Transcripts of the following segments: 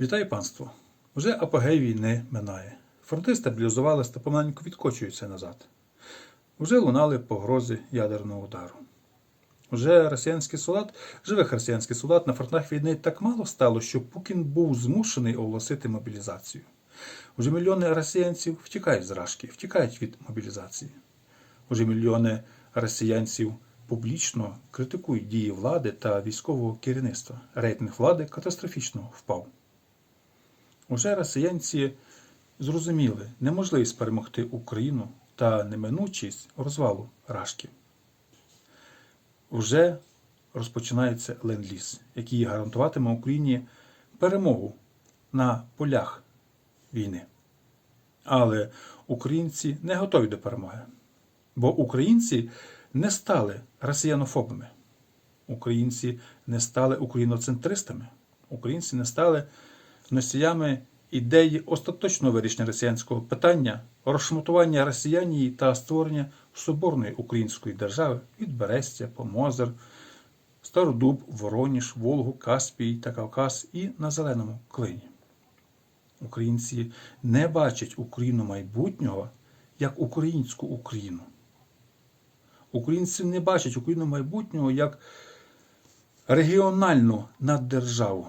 Вітаю панство! Уже апогей війни минає. Фронти стабілізувалися та помаленьку відкочуються назад. Уже лунали погрози ядерного удару. Уже росіянський солдат, живих росіянських солдат на фронтах війни так мало стало, що Путін був змушений оголосити мобілізацію. Уже мільйони росіянців втікають з Рашки, втікають від мобілізації. Уже мільйони росіянців публічно критикують дії влади та військового керівництва. Рейтинг влади катастрофічно впав. Уже росіянці зрозуміли неможливість перемогти Україну та неминучість розвалу Рашки. Уже розпочинається ленд-ліз, який гарантуватиме Україні перемогу на полях війни. Але українці не готові до перемоги, бо українці не стали росіянофобами, українці не стали україноцентристами, українці не стали носіями ідеї остаточного вирішення росіянського питання, розшматування росіянії та створення соборної української держави від Берестя по Мозер, Стародуб, Вороніж, Волгу, Каспій та Кавказ і на Зеленому клині. Українці не бачать Україну майбутнього як українську Україну. Українці не бачать Україну майбутнього як регіональну наддержаву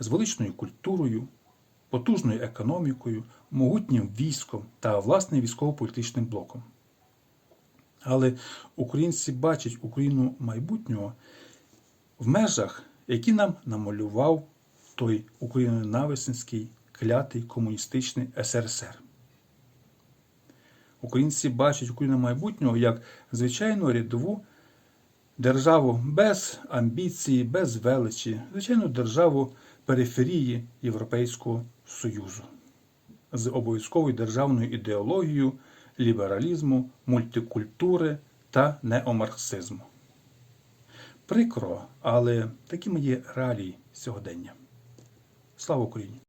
з величною культурою, потужною економікою, могутнім військом та власним військово-політичним блоком. Але українці бачать Україну майбутнього в межах, які нам намалював той україноненависницький клятий комуністичний СРСР. Українці бачать Україну майбутнього як звичайну рядову державу без амбіції, без величі, звичайну державу периферії Європейського Союзу з обов'язковою державною ідеологією лібералізму, мультикультури та неомарксизму. Прикро, але такими є реалії сьогодення. Слава Україні!